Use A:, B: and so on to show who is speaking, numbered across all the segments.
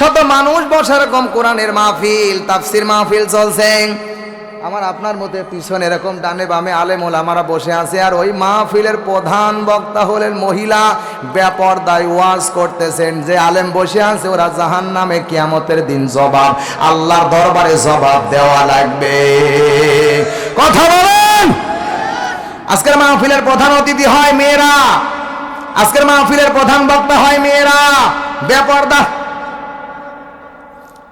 A: শত মানুষ বসে এরকম কোরআনের মাহফিল, তাফসির মাহফিল চলছে। আমার আপনার মধ্যে পিছনে এরকম ডানে বামে আলেমুল আমারা বসে আছে, আর ওই মাহফিলের প্রধান বক্তা হলেন মহিলা। ব্যাপরদায় ওয়াজ করতেছেন, যে আলেম বসে আছে, ওরা জাহান নামে কিয়ামতের দিন জবাব, আল্লাহর দরবারে জবাব দেওয়া লাগবে। কথা বলেন! আজকের মাহফিলের প্রধান অতিথি হয় মেয়েরা। আজকের মাহফিলের প্রধান বক্তা হয় মেয়েরা। বেপর্দা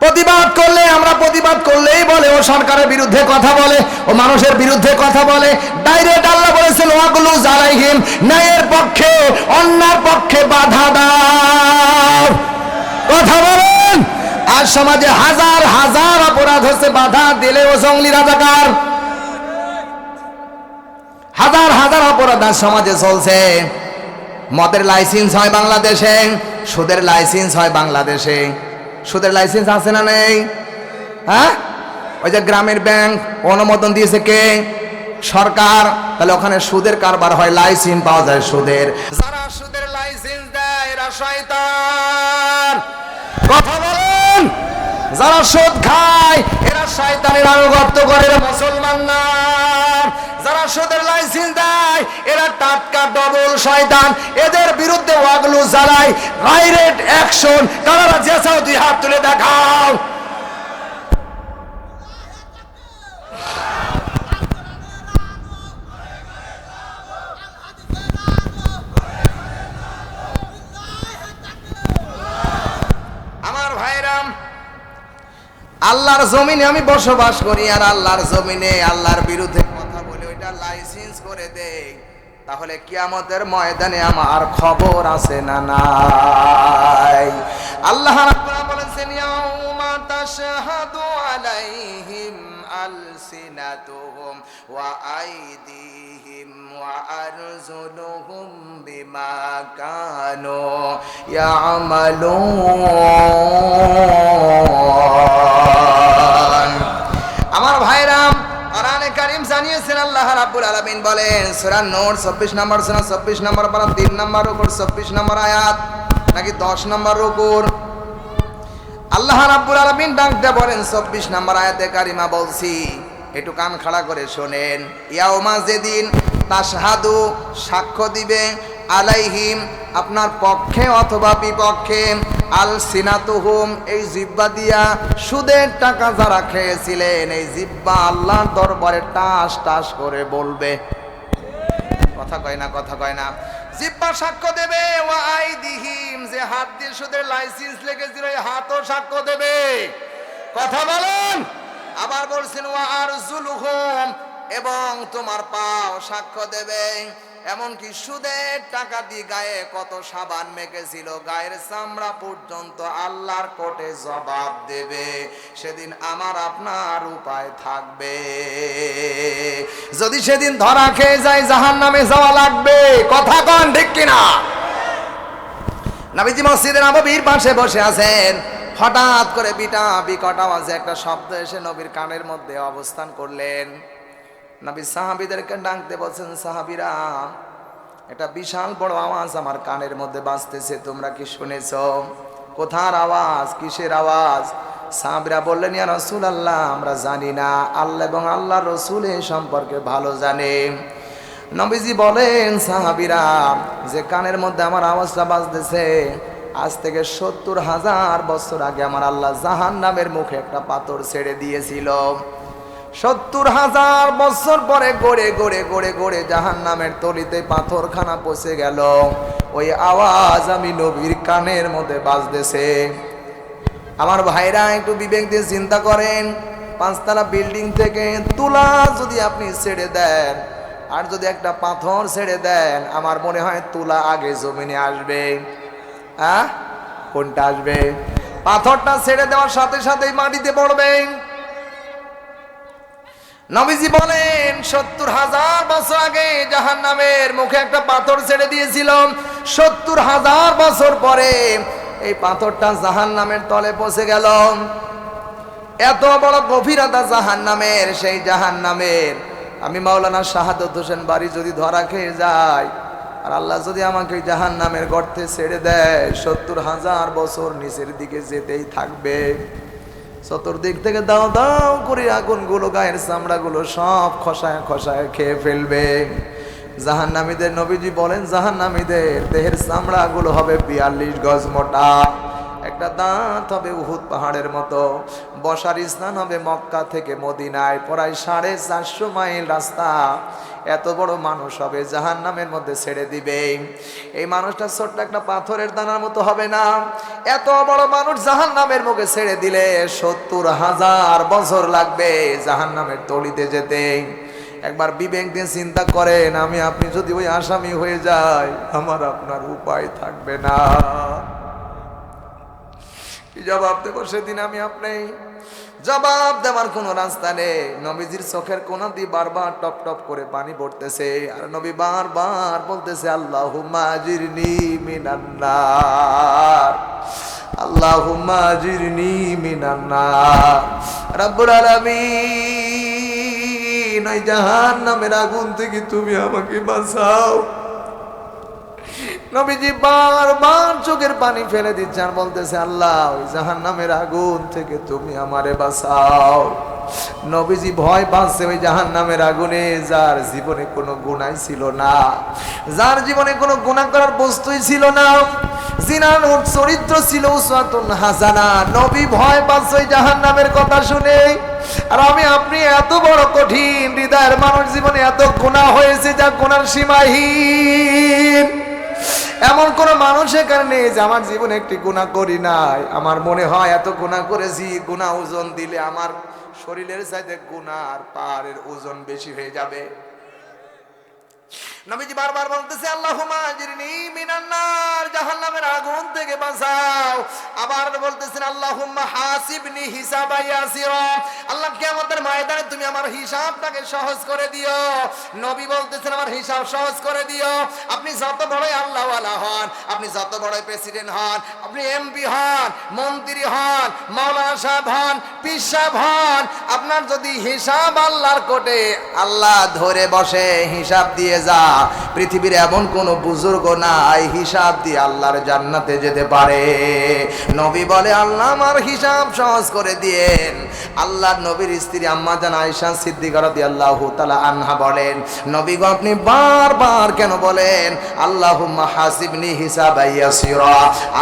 A: প্রতিবাদ করলে, আমরা প্রতিবাদ করলেই বলে, ও সরকারের বিরুদ্ধে কথা বলে, ও মানুষের বিরুদ্ধে কথা বলে। ডাইরেক্ট আল্লাহ বলেছেন ওয়াগুলো জালাইহিম, ন্যায়ের পক্ষে, অন্যার পক্ষে বাধা দাও। কথা বলেন। আজ সমাজে হাজার হাজার অপরাধ হচ্ছে, বাধা দিলে ও জঙ্গলি রাজাকার। হাজার হাজার অপরাধ আজ সমাজে চলছে। মদের লাইসেন্স হয় বাংলাদেশে, সুদের লাইসেন্স হয় বাংলাদেশে। সুদের লাইসেন্স আছে না নেই? হ্যাঁ? ওই যে গ্রামের ব্যাংক অনুমোদন দিয়েছে কে? সরকার। তাহলে ওখানে সুদের কারবার হয় লাইসেন্স পাওয়া যায় সুদের। যারা সুদের লাইসেন্স দেয়, এরা শয়তান। কথা বলেন। যারা সুদ খায়, এরা শয়তানের আনুগত্য করে মুসলমান না। সুদের লাইসেন্স দেয়, এরা টাটকা ডবল শয়তান। এদের বিরুদ্ধে ওয়াগলু জ্বালায় ডাইরেক্ট অ্যাকশন কারা জেসাও দুই হাত তুলে দেখাও। আল্লাহর জমিনে আমি বসবাস করি আর আল্লাহর জমিনে আল্লাহর বিরুদ্ধে ওইটা লাইসেন্স করে দেই, তাহলে কিয়ামতের ময়দানে আমার খবর আছে না নাই? আল্লাহ রাব্বুল বলেছেন ইয়াউমা তাশহাদু আলাইহিম আলসিনাতুহুম ওয়া আইদিহিম ওয়া আরজুলুহুম বিমা কানু ইয়ামালুন. আমার ভাইরাম জানিয়েছেন আল্লাহ রাব্বুল আলামিন বলেন, সূরা নূর 24 নম্বর সূরা 24 নম্বর পারা 3 নম্বর উপর 24 নম্বর আয়াত, নাকি 10 নম্বর রুকুর? আল্লাহ রাব্বুল আলামিন ডাকতে বলেন 24 নম্বর আয়াতে কারিমা বলছি। একটু কান খাড়া করে শোনেন। ইয়াউমা যেদিন তাশহাদু, সাক্ষ্য দিবে আলাইহিম, আপনার পক্ষে অথবা বিপক্ষে আল সিনাতুহুম এই জিব্বা দিয়া সুদের টাকা যারা খেয়েছিলেন, এই জিব্বা আল্লাহর দরবারে টাস টাস করে বলবে। কথা কয় না, কথা কয় না। জিব্বা সাক্ষ্য দেবে ও আই দিহিম যে হাত দিয়ে সুদের লাইসেন্স লেগেছিল, এই হাতও সাক্ষ্য দেবে। কথা বলেন। আবার বলছেন ও আর এবং তোমার পাও সাক্ষ্য দেবে। এমনকি সুদের টাকা দিয়ে গায়ে কত সাবান মেখেছিল, গায়ের চামড়া পর্যন্ত আল্লাহর কোর্টে জবাব দেবে, সেদিন আমার আপনার উপায় থাকবে। যদি সেদিন ধরা খেয়ে যায় জাহান নামে যাওয়া লাগবে, কথা কন ঠিক কিনা? নাবিজি মসজিদের নবীর পাশে বসে আছেন, হঠাৎ করে বিটা বিকট আওয়াজে একটা শব্দ এসে নবীর কানের মধ্যে অবস্থান করলেন। নবী সাহাবিদেরকে ডাকতে বলছেন, সাহাবিরা এটা বিশাল বড় আওয়াজ আমার কানের মধ্যে বাঁচতেছে তোমরা কি শুনেছ? কোথার আওয়াজ? কিসের আওয়াজ? সাহাবিরা বললেন, ইয়া রসুল আল্লাহ আমরা জানি না। আল্লাহ এবং আল্লাহ রসুল এই সম্পর্কে ভালো জানে। নবীজি বলেন, সাহাবিরা, যে কানের মধ্যে আমার আওয়াজটা বাজতেছে, আজ থেকে সত্তর হাজার বছর আগে আমার আল্লাহ জাহান নামের মুখে একটা পাথর ছেড়ে দিয়েছিল। সত্তর হাজার বছর পরে গড়ে গড়ে গড়ে গড়ে জাহান নামের তলিতে পাথরখানা পচে গেল। ওই আওয়াজ আমি নবীর কানের মধ্যে বাজতেছে। আমার ভাইরা একটু বিবেক দিয়ে চিন্তা করেন, পাঁচতলা বিল্ডিং থেকে তুলা যদি আপনি ছেড়ে দেন, আর যদি একটা পাথর ছেড়ে দেন, আমার মনে হয় তুলা আগে জমিনে আসবে। হ্যাঁ? কোনটা আসবে? পাথরটা ছেড়ে দেওয়ার সাথে সাথেই মাটিতে পড়বে। নবীজি বলেন, সত্তর হাজার বছর আগে জাহান নামের মুখে একটা পাথর ছেড়ে দিয়েছিল। সত্তর হাজার বছর পরে এই পাথরটা জাহান নামের তলে পৌঁছে গেল। এত বড় গভীরতা জাহান নামের সেই জাহান নামের আমি মাওলানা শাহাদত হোসেন বাড়ি যদি ধরা খেয়ে যায় আর আল্লাহ যদি আমাকে জাহান নামের গর্তে ছেড়ে দেয়, সত্তর হাজার বছর নিচের দিকে যেতেই থাকবে। চতুর্দিক থেকে দাও দাও করে আগুনগুলো, গায়ের চামড়াগুলো সব খসায় খসায় খেয়ে ফেলবে। জাহান্নামীদের নবীজি বলেন, জাহান্নামীদের দেহের চামড়াগুলো হবে বিয়াল্লিশ গজ মোটা। একটা দাঁত হবে উহুদ পাহাড়ের মতো। বসার স্থান হবে মক্কা থেকে মদিনায়। প্রায় সাড়ে চারশো মাইল রাস্তা। এত বড় মানুষ হবে জাহান নামের মধ্যে ছেড়ে দিবে। এই মানুষটা ছোট্ট একটা পাথরের দানার মতো হবে না। এত বড় মানুষ জাহান নামের মুখে ছেড়ে দিলে সত্তর হাজার বছর লাগবে জাহান নামের তলিতে যেতে। একবার বিবেক দিয়ে চিন্তা করেন, আমি, আপনি যদি ওই আসামি হয়ে যাই, আমার আপনার উপায় থাকবে না। জবাব দেবো সেদিন আমি আপনি জবাব দেওয়ার কোনো রাস্তা নেই। নবীজির চোখের কোনা দিয়ে বারবার টপ টপ করে পানি পড়তেছে। আর নবী বারবার বলতেছে আল্লাহ মাজিরনি মিনান্নার আল্লাহ মাজিরনি মিনান্নার রব্বুল আলামিন, ওই জাহান্নামের আগুন থেকে তুমি আমাকে বাঁচাও। নবীজি বারবার চোখের পানি ফেলে দিচ্ছে আর বলতেছে, আল্লাহ, ওই জাহান নামের আগুন থেকে তুমি আমারে বাঁচাও। নবীজি ভয় পাচ্ছে ওই জাহান নামের আগুনে, যার জীবনে কোনো গুণাই ছিল না, যার জীবনে কোনো গুণা করার বস্তুই ছিল না। জিনার ওর চরিত্র ছিল হাসানা। নবী ভয় পাচ্ছে ওই জাহান নামের কথা শুনে। আর আমি, আপনি এত বড় কঠিন, হৃদয়ের মানুষ জীবনে এত গুণা হয়েছে যা গুণার সীমাহীন। এমন কোন মানুষ এখানে নেই যে আমার জীবনে একটি গুণা করি নাই। আমার মনে হয় এত গুণা করেছি গুণা ওজন দিলে আমার শরীরের সাথে চাইতে আর পাহাড়ের ওজন বেশি হয়ে যাবে। নবীজি বারবার বলতেছে আল্লাহ আজরিনি মিনান নার জাহান্নামের আগুন থেকে বাঁচাও। আবার বলতেছেন, আল্লাহুম্মা হাসিবনি হিসাবা ইয়াসিরা। আল্লাহ কিয়ামতের ময়দানে তুমি আমার হিসাবটাকে সহজ করে দিও। নবী বলতেছেন, আমার হিসাব সহজ করে দিও। আপনি যত বড়ই আল্লাহওয়ালা হন, আপনি যত বড়ই প্রেসিডেন্ট হন, আপনি এমপি হন, মন্ত্রী হন মাওলানা সাহেব হন, পীর সাহেব হন, আপনার যদি হিসাব আল্লাহর কোটে, আল্লাহ ধরে বসে হিসাব দিয়ে যা। পৃথিবীর এমন কোন বুজুর্গ নাই হিসাব দিয়ে আল্লাহর জান্নাতে যেতে পারে। নবী বলে, আল্লাহ আমার হিসাব সহজ করে দিয়েন। আল্লাহ নবীর স্ত্রী আম্মা জান আয়েশা সিদ্দিকা রাদিয়াল্লাহু তাআলা আনহা বলেন, নবী গো, আপনি বারবার কেন বলেন, আল্লাহুম্মা হাসিবনি হিসাবা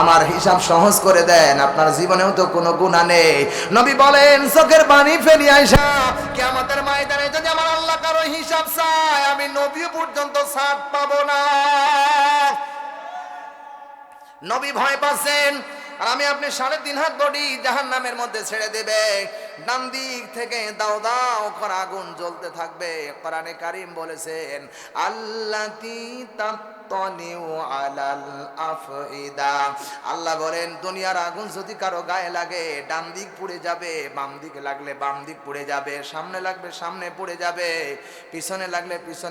A: আমার হিসাব সহজ করে দেন, আপনার জীবনেও তো কোনো গুনাহ নেই। নবী বলেন, চোখের পানি ফেলি আয়েশা, কিয়ামতের ময়দানে যদি আমার আল্লাহ কারও হিসাব চায়, আমি নবী পর্যন্ত ছাড় পাবো না। নবী ভয় পাচ্ছেন আর আমি আপনি সাড়ে তিন হাত বডি জাহান নামের মধ্যে ছেড়ে দেবে। ডান দিক থেকে দাও দাও করা আগুন জ্বলতে থাকবে। কোরআনে কারিম বলেছেন, আল্লাতি আল্লাহ বলেন, দুনিয়ার আগুন যদি কারও গায়ে লাগে, ডান দিক পুড়ে যাবে, বাম দিকে লাগলে বাম দিক পুড়ে যাবে, সামনে লাগবে সামনে পুড়ে যাবে, পিছনে লাগলে পিছনে